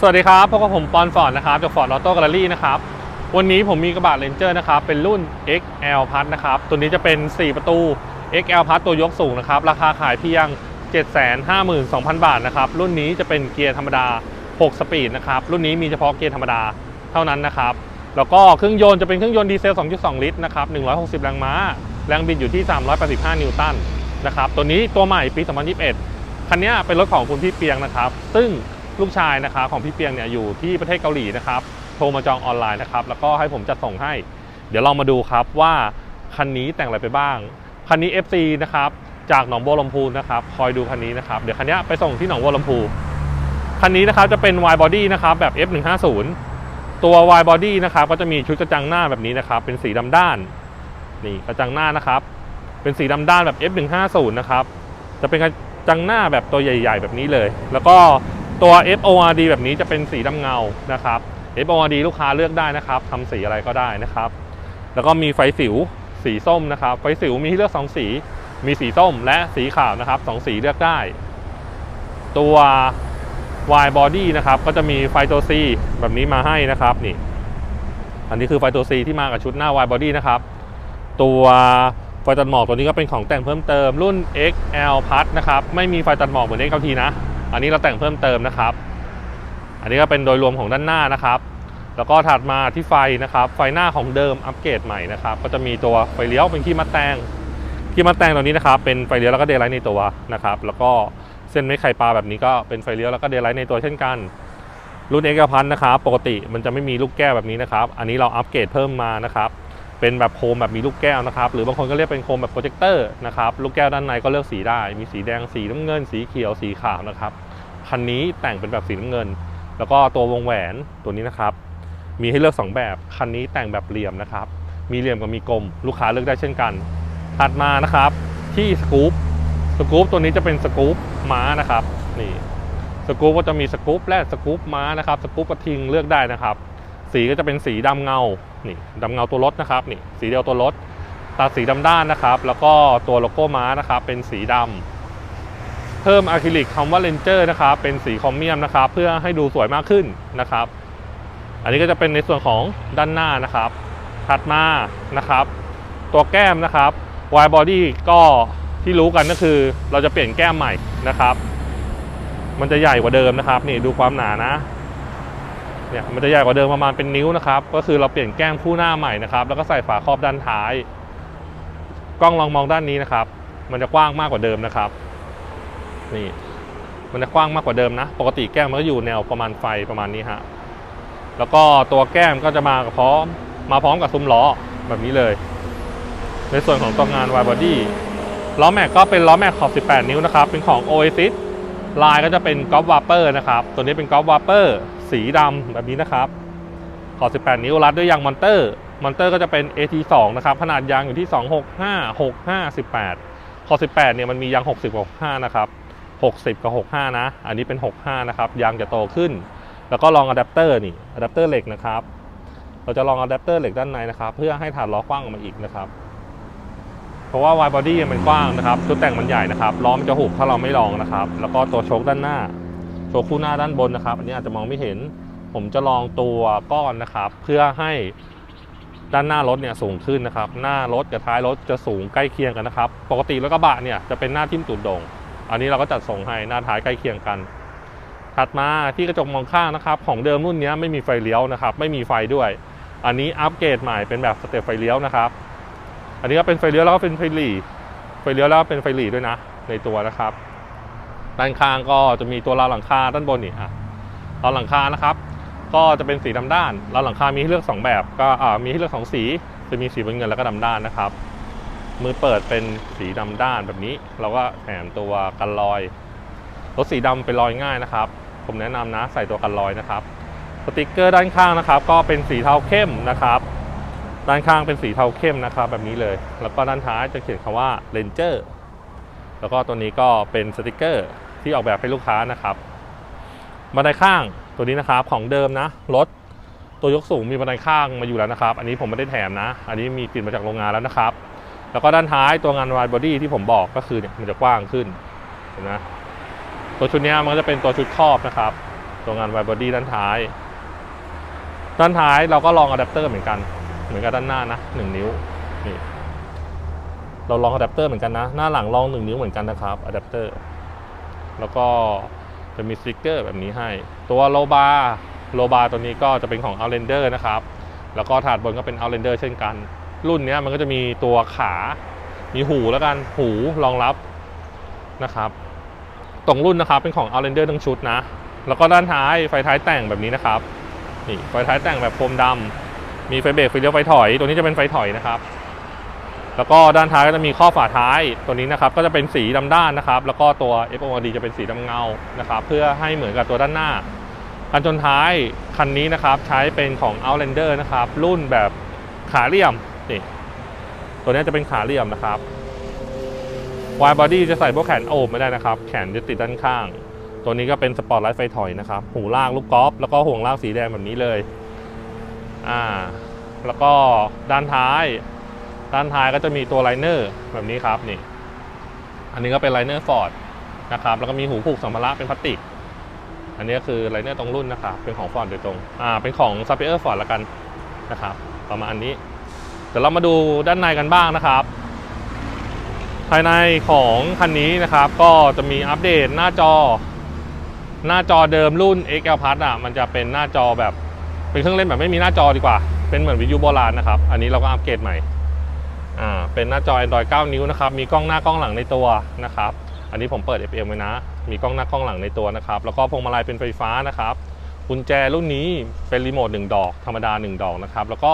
สวัสดีครับพบกับผมปอนฟอร์ดนะครับจากฟอร์ดออโต้แกลเลอรี่นะครับ วันนี้ผมมีกระบะเ a นเจอร์นะครับ เป็นรุ่น XL พัทนะครับ ตัวนี้จะเป็น 4 ประตู XL พัทตัวยกสูงนะครับ ราคาขายเพียง 752,000 บาทนะครับ รุ่นนี้จะเป็นเกียร์ธรรมดา 6 สปีดนะครับ รุ่นนี้มีเฉพาะเกียร์ธรรมดาเท่านั้นนะครับ แล้วก็เครื่องยนต์จะเป็นเครื่องยนต์ดีเซล 2.2 ลิตรนะครับ 160 แรงม้า แรงบิดอยู่ที่ 385 นิวตันนะครับ ตัวนี้ตัวใหม่ปี 2021 คันนี้เป็นรถของคุณพี่เปียงนะครับ ซึ่ง ลูกชายนะครับของพี่เปียงเนี่ยอยู่ที่ประเทศเกาหลีนะครับ โทรมาจองออนไลน์นะครับ แล้วก็ให้ผมจัดส่งให้ เดี๋ยวลองมาดูครับว่าคันนี้แต่งอะไรไปบ้าง คันนี้ FC นะครับ จากหนองบัวลำพูนะครับ คอยดูคันนี้นะครับ เดี๋ยวคันนี้ไปส่งที่หนองบัวลำพู คันนี้นะครับจะเป็น Y body นะครับแบบ F150 ตัว Y body นะครับก็จะมีชุดกระจังหน้าแบบนี้นะครับ เป็นสีดำด้าน นี่กระจังหน้านะครับ เป็นสีดำด้านแบบ F150 นะครับ จะเป็นกระจังหน้าแบบตัวใหญ่ ๆ แบบนี้เลย แล้วก็ ตัว FORD แบบนี้จะเป็นสีดำเงานะครับ FORD ลูกค้าเลือกได้นะครับทำสีอะไรก็ได้นะครับ แล้วก็มีไฟสิวสีส้มนะครับ ไฟสิวมีให้เลือก 2 สี มีสีส้มและสีขาวนะครับสองสีเลือกได้ ตัว Y body นะครับก็จะมีไฟตัว C แบบนี้มาให้นะครับนี่อันนี้คือไฟตัว C ที่มากับชุดหน้า Y body นะครับ ตัวไฟตัดหมอกตัวนี้ก็เป็นของแต่งเพิ่มเติมรุ่น XL Plus นะครับไม่มีไฟตัดหมอกเหมือน XLT นะ อันนี้เราแต่งเพิ่มเติมนะครับ อันนี้ก็เป็นโดยรวมของด้านหน้านะครับ แล้วก็ถัดมาที่ไฟนะครับ ไฟหน้าของเดิมอัปเกรดใหม่นะครับ ก็จะมีตัวไฟเลี้ยวเป็นขี้มัดแตงขี้มัดแตงตัวนี้นะครับ เป็นไฟเลี้ยวแล้วก็เดย์ไลท์ในตัวนะครับ แล้วก็เส้นไม่ไข่ปลาแบบนี้ก็เป็นไฟเลี้ยวแล้วก็เดย์ไลท์ในตัวเช่นกัน รุ่น XL Plus นะครับ ปกติมันจะไม่มีลูกแก้วแบบนี้นะครับ อันนี้เราอัปเกรดเพิ่มมานะครับ เป็นแบบโคมแบบมีลูกแก้วนะครับ หรือบางคนก็เรียกเป็นโคมแบบโปรเจคเตอร์นะครับ ลูกแก้วด้านในก็เลือกสีได้ มีสีแดง สีน้ำเงิน สีเขียว สีขาวนะครับ คันนี้แต่งเป็นแบบสีน้ำเงิน แล้วก็ตัววงแหวนตัวนี้นะครับ มีให้เลือก 2 แบบ คันนี้แต่งแบบเหลี่ยมนะครับ มีเหลี่ยมกับมีกลม ลูกค้าเลือกได้เช่นกัน ถัดมานะครับ ที่สกู๊ป สกู๊ปตัวนี้จะเป็นสกู๊ปม้านะครับ นี่ สกู๊ปก็จะมีสกู๊ปแรกสกู๊ปม้านะครับ สกู๊ปกระทิงเลือกได้นะครับ สีก็จะเป็นสีดำเงา นี่ดำเงาตัวรถนะครับนี่สีเดียวตัวรถตัดสีดำด้านนะครับ แล้วก็ตัวโลโก้ม้านะครับ เป็นสีดำเพิ่มอะคริลิกคำว่าเลนเจอร์นะครับ เป็นสีคอมเมียมนะครับ เพื่อให้ดูสวยมากขึ้นนะครับ อันนี้ก็จะเป็นในส่วนของด้านหน้านะครับ ถัดมานะครับ ตัวแก้มนะครับ Y body ก็ที่รู้กันก็คือ เราจะเปลี่ยนแก้มใหม่นะครับ มันจะใหญ่กว่าเดิมนะครับ นี่ดูความหนานะ เนี่ยมันจะใหญ่กว่าเดิมประมาณเป็นนิ้วนะครับ ก็คือเราเปลี่ยนแก้มคู่หน้าใหม่นะครับ แล้วก็ใส่ฝาครอบด้านท้าย กล้องลองมองด้านนี้นะครับ มันจะกว้างมากกว่าเดิมนะครับ นี่ มันจะกว้างมากกว่าเดิมนะ ปกติแก้มมันก็อยู่แนวประมาณไฟประมาณนี้ฮะ แล้วก็ตัวแก้มก็จะมาพร้อม มาพร้อมกับซุ้มล้อแบบนี้เลย ในส่วนของตัวงาน Y body ล้อแม็กก็เป็นล้อแม็กขอบ 18 นิ้วนะครับ เป็นของ Oasis ลายก็จะเป็นกอล์ฟวาเปอร์นะครับ ตัวนี้เป็นกอล์ฟวาเปอร์สีดำแบบนี้นะครับ ขอ 18 นิ้วรัดด้วยยางมอนเตอร์มอนเตอร์ก็จะเป็น AT2 นะครับ ขนาดยางอยู่ที่ 265 65 18 ขอบ18 เนี่ยมันมียาง 60กับ65 นะครับ 60 กับ 65 นะ อันนี้เป็น 65 นะครับ ยางจะโตขึ้น แล้วก็ลองอะแดปเตอร์นี่อะแดปเตอร์เหล็กนะครับ เราจะลองอะแดปเตอร์เหล็กด้านในนะครับ เพื่อให้ฐานล้อกว้างออกมาอีกนะครับ ราะว่า Y body มันกว้างนะครับชุดแต่งมันใหญ่นะครับล้อมันจะหุบถ้าเราไม่ลองนะครับ แล้วก็ตัวโชคด้านหน้า โชว์คู่หน้าด้านบนนะครับ อันนี้อาจจะมองไม่เห็น ผมจะลองตัวก้อนนะครับ เพื่อให้ด้านหน้ารถเนี่ยสูงขึ้นนะครับ หน้ารถกับท้ายรถจะสูงใกล้เคียงกันนะครับ ปกติรถกระบะเนี่ยจะเป็นหน้าทิ่มตูดโด่งอันนี้เราก็จัดส่งให้หน้าท้ายใกล้เคียงกัน ถัดมาที่กระจกมองข้างนะครับ ของเดิมรุ่นนี้ไม่มีไฟเลี้ยวนะครับ ไม่มีไฟด้วย อันนี้อัปเกรดใหม่เป็นแบบสเตปไฟเลี้ยวนะครับ อันนี้ก็เป็นไฟเลี้ยวแล้วก็เป็นไฟหลีไฟเลี้ยวแล้วเป็นไฟหลีด้วยนะ ในตัวนะครับ ด้านข้างก็จะมีตัวราวหลังคาด้านบนนี่อะราวหลังคานะครับ ก็จะเป็นสีดำด้านราวหลังคามีให้เลือก 2 แบบ ก็อ่ามีให้เลือกสองสีจะมีสีบนเงินแล้วก็ดำด้านนะครับ มือเปิดเป็นสีดำด้านแบบนี้ เราก็แถมตัวกันรอยรถสีดำเป็นรอยง่ายนะครับ ผมแนะนำนะใส่ตัวกันรอยนะครับสติกเกอร์ด้านข้างนะครับ ก็เป็นสีเทาเข้มนะครับ ด้านข้างเป็นสีเทาเข้มนะครับแบบนี้เลย แล้วก็ด้านท้ายจะเขียนคำว่า Ranger แล้วก็ตัวนี้ก็เป็นสติกเกอร์ที่ออกแบบให้ลูกค้านะครับบันไดข้างตัวนี้นะครับของเดิมนะรถตัวยกสูงมีบันไดข้างมาอยู่แล้วนะครับ อันนี้ผมไม่ได้แถมนะ อันนี้มีติดมาจากโรงงานแล้วนะครับ แล้วก็ด้านท้ายตัวงานวายบอดี้ที่ผมบอกก็คือเนี่ยมันจะกว้างขึ้นเห็นไหมตัวชุดนี้มันก็จะเป็นตัวชุดครอบนะครับ ตัวงานไวบอดี้ด้านท้าย ด้านท้ายเราก็ลองอะแดปเตอร์เหมือนกัน เหมือนกับด้านหน้านะหนึ่งนิ้วนี่เราลองอะแดปเตอร์เหมือนกันนะ หน้าหลังลองหนึ่งนิ้วเหมือนกันนะครับอะแดปเตอร์แล้วก็จะมีสติกเกอร์แบบนี้ให้ ตัวโลบาโลบาตัวนี้ก็จะเป็นของ Outlander นะครับ แล้วก็ถาดบนก็เป็น Outlander เช่นกัน รุ่นนี้มันก็จะมีตัวขา มีหูแล้วกัน หูรองรับนะครับ ตรงรุ่นนะครับเป็นของ Outlander ทั้งชุดนะ แล้วก็ด้านท้ายไฟท้ายแต่งแบบนี้นะครับ นี่ไฟท้ายแต่งแบบโคมดำ มีไฟเบรกไฟเลี้ยวไฟถอย ตัวนี้จะเป็นไฟถอยนะครับ แล้วก็ด้านท้ายก็จะมีข้อฝาท้ายตัวนี้นะครับ ก็จะเป็นสีดำด้านนะครับ แล้วก็ตัว FOD จะเป็นสีดำเงานะครับ เพื่อให้เหมือนกับตัวด้านหน้าคันชนท้ายคันนี้นะครับ ใช้เป็นของ Outlander นะครับ รุ่นแบบขาเหลี่ยมนี่ตัวนี้จะเป็นขาเหลี่ยมนะครับวายบอดี้จะใส่พวกแขนโอบไม่ได้นะครับ แขนจะติดด้านข้าง ตัวนี้ก็เป็นสปอร์ตไลท์ไฟถอยนะครับ หูลากลูกกอล์ฟแล้วก็ห่วงลากสีแดงแบบนี้เลย อ่าแล้วก็ด้านท้าย ด้านท้ายก็จะมีตัวไลเนอร์แบบนี้ครับนี่ อันนี้ก็เป็นไลเนอร์ฟอร์ดนะครับแล้วก็มีหูผูกสัมภาระเป็นพลาสติก อันนี้ก็คือไลเนอร์ตรงรุ่นนะครับเป็นของฟอร์ดโดยตรงอ่าเป็นของซัพเปอร์ฟอร์ดละกันนะครับประมาณนี้เดี๋ยวเรามาดูด้านในกันบ้างนะครับ ภายในของคันนี้นะครับ ก็จะมีอัปเดตหน้าจอ หน้าจอเดิมรุ่น XL Plus อะมันจะเป็นหน้าจอแบบ เป็นเครื่องเล่นแบบไม่มีหน้าจอดีกว่า เป็นเหมือนวิทยุโบราณนะครับ อันนี้เราก็อัปเกรดใหม่ อ่า เป็นหน้าจอ Android 9 นิ้วนะครับ มีกล้องหน้ากล้องหลังในตัวนะครับ อันนี้ผมเปิด FM ไว้นะ มีกล้องหน้ากล้องหลังในตัวนะครับ แล้วก็พวงมาลัยเป็นไฟฟ้านะครับ กุญแจรุ่นนี้เป็นรีโมท1ดอก ธรรมดา 1 ดอกนะครับ แล้วก็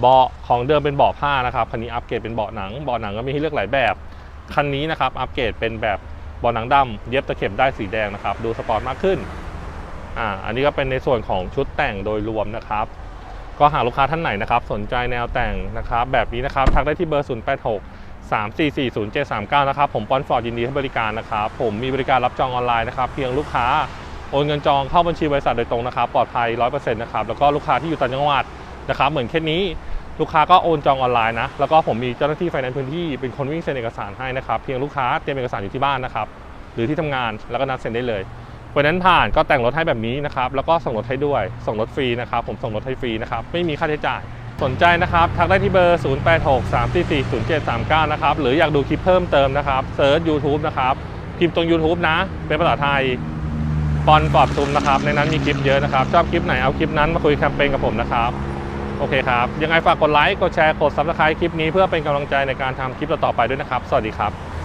เบาะของเดิมเป็นเบาะผ้านะครับ คันนี้อัปเกรดเป็นเบาะหนัง เบาะหนังก็มีให้เลือกหลายแบบ คันนี้นะครับ อัปเกรดเป็นแบบเบาะหนังดำเย็บตะเข็บได้สีแดงนะครับ ดูสปอร์ตมากขึ้น อ่าอันนี้ก็เป็นในส่วนของชุดแต่งโดยรวมนะครับ ก็หากลูกค้าท่านไหนนะครับ สนใจแนวแต่งนะครับ แบบนี้นะครับทักได้ที่เบอร์ 0 8 6 3 4 4 0 7 3 9 นะครับ ผมปอนฟอร์ดยินดีให้บริการนะครับ ผมมีบริการรับจองออนไลน์นะครับ เพียงลูกค้าโอนเงินจองเข้าบัญชีบริษัทโดยตรงนะครับ ปลอดภัย 100%นะครับ แล้วก็ลูกค้าที่อยู่ต่างจังหวัดนะครับ เหมือนเคสนี้ลูกค้าก็โอนจองออนไลน์นะ แล้วก็ผมมีเจ้าหน้าที่ไฟแนนซ์พื้นที่เป็นคนวิ่งเซ็นเอกสารให้นะครับ เพียงลูกค้าเตรียมเอกสารอยู่ที่บ้านนะครับ หรือที่ทำงานแล้วก็นัดเซ็นได้เลย ไฟแนนซ์ผ่านก็แต่งรถให้แบบนี้นะครับแล้วก็ส่งรถให้ด้วยส่งรถฟรีนะครับผมส่งรถให้ฟรีนะครับไม่มีค่าใช้จ่าย สนใจนะครับทักได้ที่เบอร์ 0863440739 นะครับหรืออยากดูคลิปเพิ่มเติมนะครับเซิร์ช YouTube นะครับพิมพ์ตรง YouTube นะ เป็นภาษาไทยปอนกอดซุมนะครับในนั้นมีคลิปเยอะนะครับ ชอบคลิปไหนเอาคลิปนั้นมาคุยแคมเปญกับผมนะครับโอเคครับ ยังไงฝากกดไลค์ กดแชร์ กด Subscribe คลิปนี้เพื่อเป็นกำลังใจในการทำคลิปต่อๆไปด้วยนะครับ สวัสดีครับ